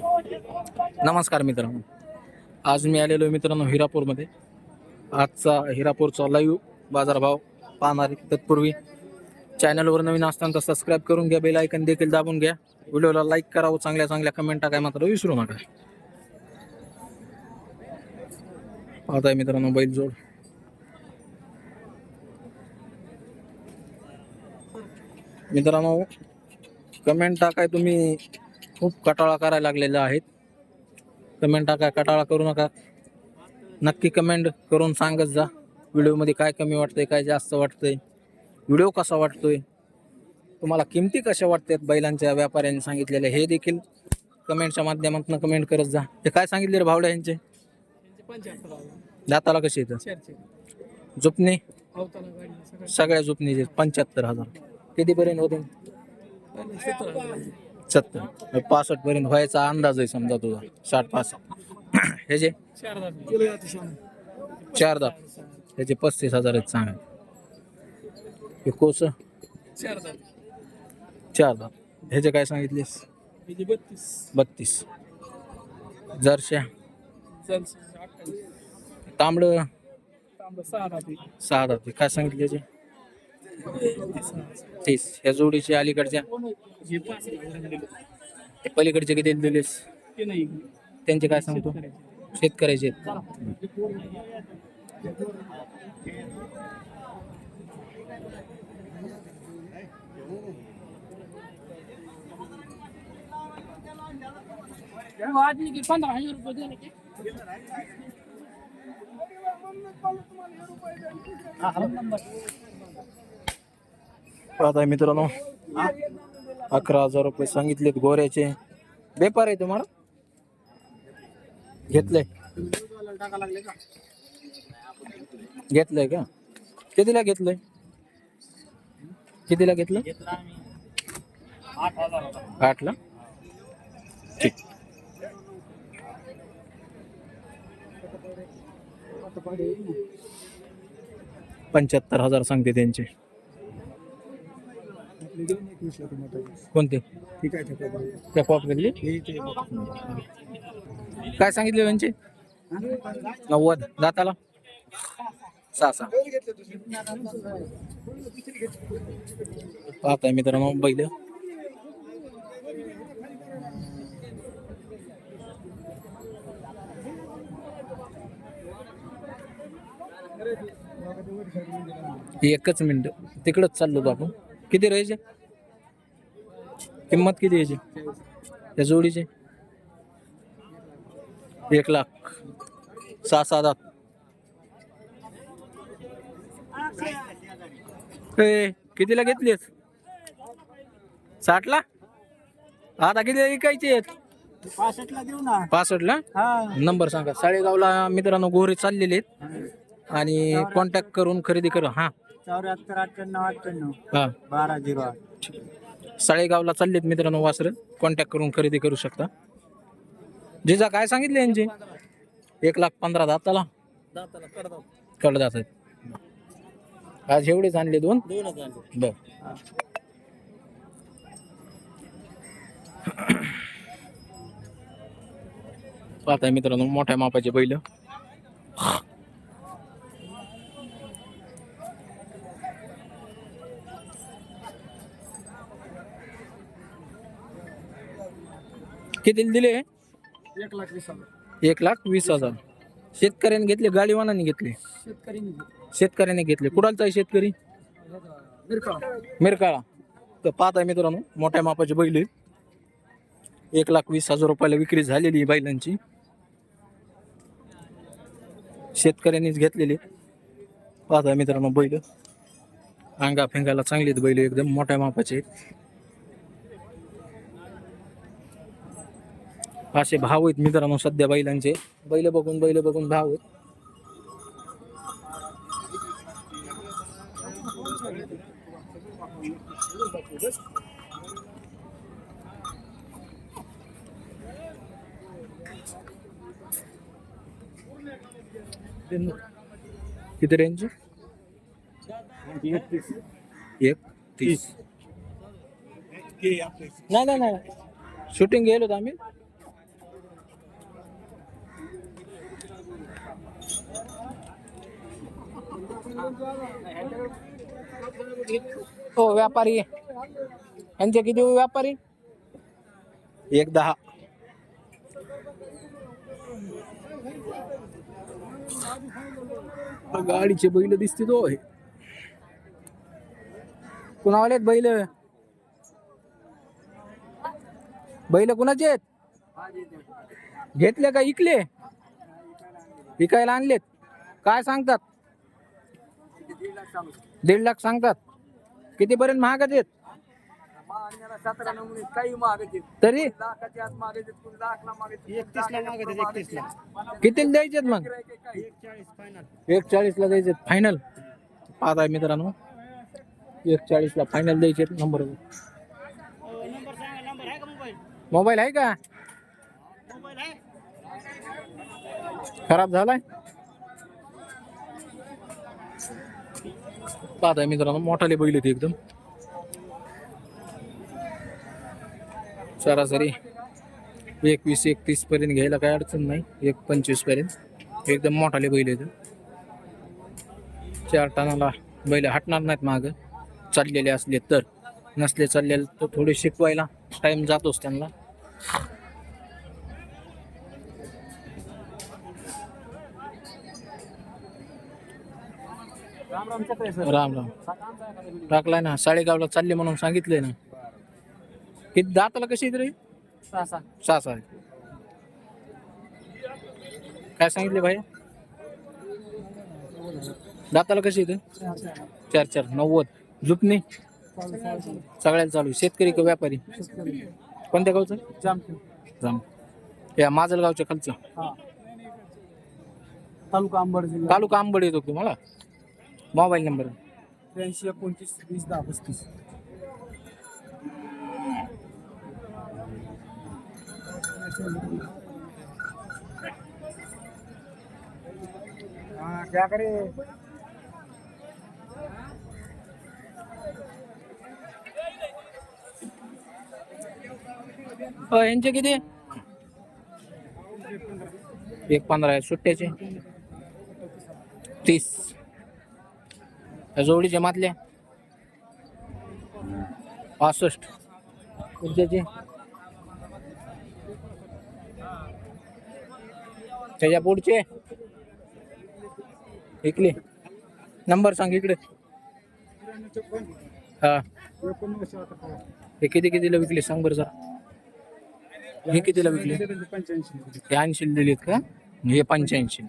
नमस्कार मित्रांनो. आज मी आलेलो आहे मित्रांनो हिरापूरमध्ये. आजचा हिरापूरचा लाईव्ह बाजारभाव पाहणार तत्पूर्वी. चॅनलवर नवीन असताना तर सबस्क्राईब करून घ्या बेल आयकन देखील दाबून घ्या. व्हिडिओला लाईक करावं चांगल्या चांगल्या कमेंट टाकाय मात्र विसरू नका. पाहताय मित्रांनो बैल जोड. मित्रांनो कमेंट टाकाय तुम्ही. खूप कटाळा करायला लागलेला आहेत. कमेंट टाका कटाळा करू नका. नक्की कमेंट करून सांगत जा. व्हिडिओमध्ये काय कमी वाटतंय काय जास्त वाटतंय. व्हिडिओ कसा वाटतोय? तुम्हाला किमती कशा वाटतात बैलांच्या व्यापाऱ्यांनी सांगितलेल्या हे देखील कमेंटच्या माध्यमातून कमेंट करत जा. ते काय सांगितले रे भावड्या यांचे? दाताला कसे येतं जुपणे सगळ्या जुपणीचे पंच्याहत्तर हजार. कितीपर्यंत होते सत्तर. पासष्ट पर्यंत व्हायचा अंदाज आहे समजा तुझा. साठ पासष्ट. ह्याचे चार दात. ह्याचे पस्तीस हजार आहेत सांगा. हे कोस? चार दात. ह्याचे काय सांगितलेस? बत्तीस. जरशा तांबड? सहा दाती. काय सांगितले त्याचे तीस. ह्या जोडीचे अलीकडच्या. ते पलीकडचे किती दिलेस? त्यांचे काय सांगतो? शेतकऱ्याचे. आहेत. आदमी आहे मित्रांनो. अकरा हजार रुपये सांगितलेत गोऱ्याचे. व्यापार आहे तुम्हाला? घेतलंय. घेतलंय का? कितीला घेतलंय? कितीला घेतलं? आठला? ठीक. पंच्याहत्तर हजार सांगते त्यांचे. कोणते? त्या पॉप घेतली काय सांगितले त्यांचे नव्वद. दाताला? सहा सहा. पाहताय मित्रांनो बैल. एकच मिनिट. तिकडच चाललो आपण किती राहायचे? किंमत किती यायची त्या जोडीचे? एक लाख. सहा सात आठ. ए, कितीला घेतलीस? साठला? आता किती विकायचे आहेत? पासष्टला देऊ ना. पासष्टला? हा. नंबर सांगा. साडेगावला मित्रांनो गोरे चाललेले आहेत. आणि कॉन्टॅक्ट करून खरेदी करा. हा. चौऱ्याहत्तर अठ्ठ्याण्णव अठ्ठ्याण्णव. हा. बारा झिरो आठ. साडेगावला चाललेत मित्रांनो वासर. कॉन्टॅक्ट करून खरेदी करू शकता. जिजा काय सांगितले यांचे? एक लाख पंधरा दाताला. कडदात आहेत. आज एवढेच आणले दोन? बर. पाहताय मित्रांनो मोठ्या मापाचे बैल. किती दिले? एक लाख वीस हजार. एक लाख वीस हजार. शेतकऱ्याने घेतले गाडीवानाने घेतले? शेतकरी शेतकऱ्याने घेतले. कुडालचा आहे शेतकरी? मिरकाळा. तर पाहताय मित्रांनो मोठ्या मापाचे बैल. एक लाख वीस हजार रुपयाला विक्री झालेली आहे बैलांची. शेतकऱ्यांनीच घेतलेली पाहताय मित्रांनो बैल. अंगा फेंगायला चांगले आहेत बैल एकदम मोठ्या मापाचे आहेत. असे भाव आहेत मित्रांनो सध्या बैलांचे. बैल बघून बैल बघून भाव आहेत. किती रेंज एक तीस. नाही नाही नाही. शूटिंग गेलो होतो आम्ही. हो व्यापारी यांचे किती हो व्यापारी? एक दहा. गाडीचे बैल दिसते तो आहे कुणावाले बैल? बैल कुणाचे आहेत? घेतले का इकले? विकायला आणलेत. काय सांगतात? दीड लाख सांगतात. महागात आहेत? सतरा नमुने काही मागायचे तरी? कितीला द्यायचेत मग? एक चाळीस ला द्यायचे फायनल पाहत आहे मित्रांनो. एक चाळीस ला फायनल द्यायचे नंबर नंबर सांगा नंबर आहे का मोबाईल मोबाईल आहे का? मोबाईल आहे. खराब झालाय? पाहत आहे मित्रांनो मोठाले बैल होते एकदम. सरासरी एकवीस एकतीस पर्यंत घ्यायला काही अडचण नाही. एक पंचवीसपर्यंत. एकदम मोठाले बैल आहेत. चार टनाला बैल हटणार नाहीत माग. चाललेले असले तर. नसले चाललेले तर थोडे शिकवायला टाइम जातोच त्यांना. राम राम चक्र सर. राम राम. टाकलाय ना साडेगावला चालले म्हणून सांगितलंय ना. किती दाताला कशी रे सहा सहा. सहा सहा. काय सांगितले भाई? दाताला कशी येते चार चार. नव्वद. झुपणी सगळ्याला चालू शेतकरी का व्यापारी? कोणत्या गावचं? जाम. या माजलगावच्या खालचं. तालुका जिल्हा. तालुका आंबड येतो तुम्हाला मोबाईल नंबर. त्र्याऐंशी एकोणतीस वीस दहा पस्तीस. हाँ क्या करे अ, यांचे किती? एक पंधरा आहे सुट्ट्याचे. तीस. या जोडीच्या मातल्या. पासष्ट. पुढच्याचे. त्याच्या पुढचे. इकले. नंबर सांग इकडे. हा. हे किती कितीला विकले? सांग बरं जरा हे कितीला विकले? हे ऐंशी दिलेत का? हे पंच्याऐंशी.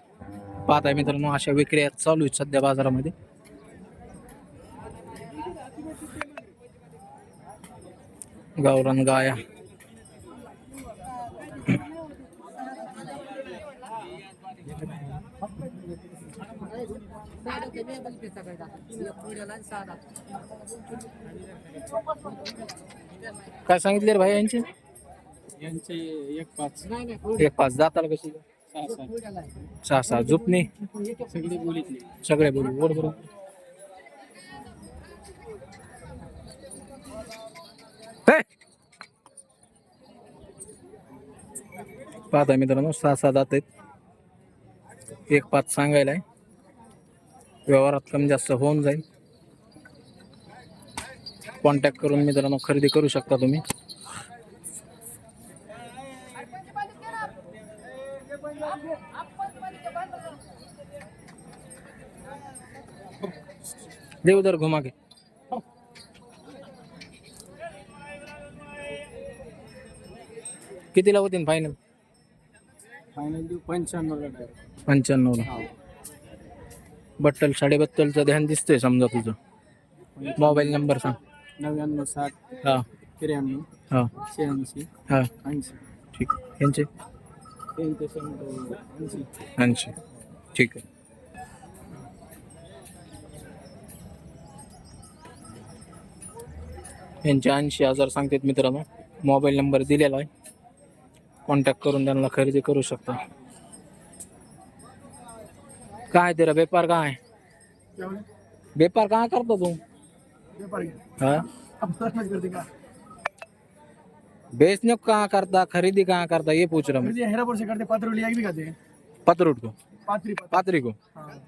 पाहता आहे मित्रांनो अशा विक्र्या चालू आहेत सध्या बाजारामध्ये. गावरान गाया. काय सांगितले रे भाई यांचे? यांचे एक पाच. एक पाच. दाताला कशी? सहा सहा. सहा सहा. झुपणी? सगळे बोलीतले. सगळे बोलू. बरोबर पाहता मित्रांनो सहा सहा जात आहेत. एक पाच सांगायला आहे. व्यवहारात कमी जास्त होऊन जाईल. कॉन्टॅक्ट करून मित्रांनो खरेदी करू शकता तुम्ही. दे उधर घुमा घे. कितीला होतील फायनल फायनल देऊ पंच्याण्णव पंच्याण्णवला. बट्टल साडेबत्तलचं ध्यान दिसतंय समजा तुझं. मोबाईल नंबर सांग. नव्याण्णव साठ हा. त्र्याण्णव हा. शहाऐंशी हा. ऐंशी. ठीक. यांचे? त्यांचे शंभर ऐंशी. ऐंशी. ठीक आहे. यांचे ऐंशी हजार सांगतात मित्रांनो. मोबाईल नंबर दिलेला आहे. कॉन्टॅक्ट करून त्यांना खरेदी करू शकता. काय तेरा व्यापार काय व्यापार काय करतो तू? हा? बेचने को? कहाँ करता खरीदी कहाँ करता ये पूछ रहा हूँ से करते पतरूट को? पात्री पात्री को? हाँ.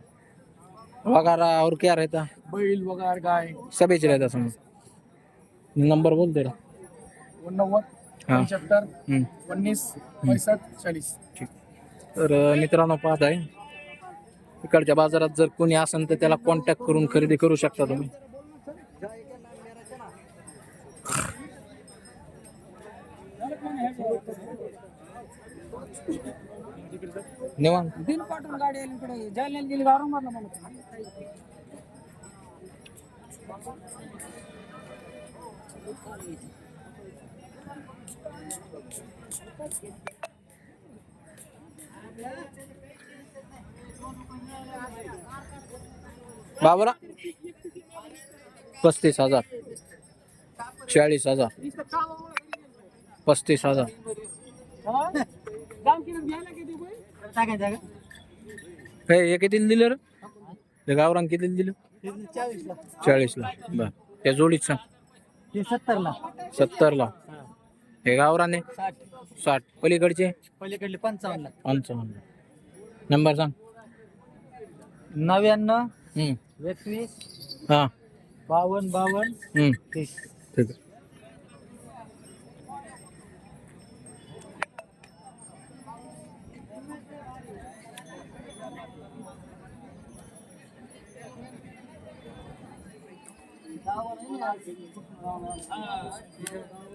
वगैरह और क्या रहता? बैल वगैरह गाय. सब बेच रहता समझ नंबर बोल तेरा. नव्वद. हाँ पंच्याहत्तर. उन्नीस पैसष्ट चाळीस. तर मित्रांनो पाहत आहे. इकडच्या बाजारात जर कोणी असेल तर त्याला कॉन्टॅक्ट करून खरेदी करू शकता तुम्ही. निवांत. दिन पाठवून गाडी आली इकडे. जालन्याला गेली औरंगाबादला मला बाबरा पस्तीस हजार. चाळीस हजार. पस्तीस हजार. हे हे कितीला दिलं रे? ते गावरान कितीला दिलं? चाळीसला. चाळीसला बर. त्या जोडीत सांग. ते सत्तरला. सत्तरला. हे गावराने साठ. साठ. पलीकडचे? पलीकडले पंचावन्न पंचावन्न नंबर सांग. नव्याण्णव हम्म. एकवीस हा. बावन्न बावन्न हम्म. तीस. ठीक आहे.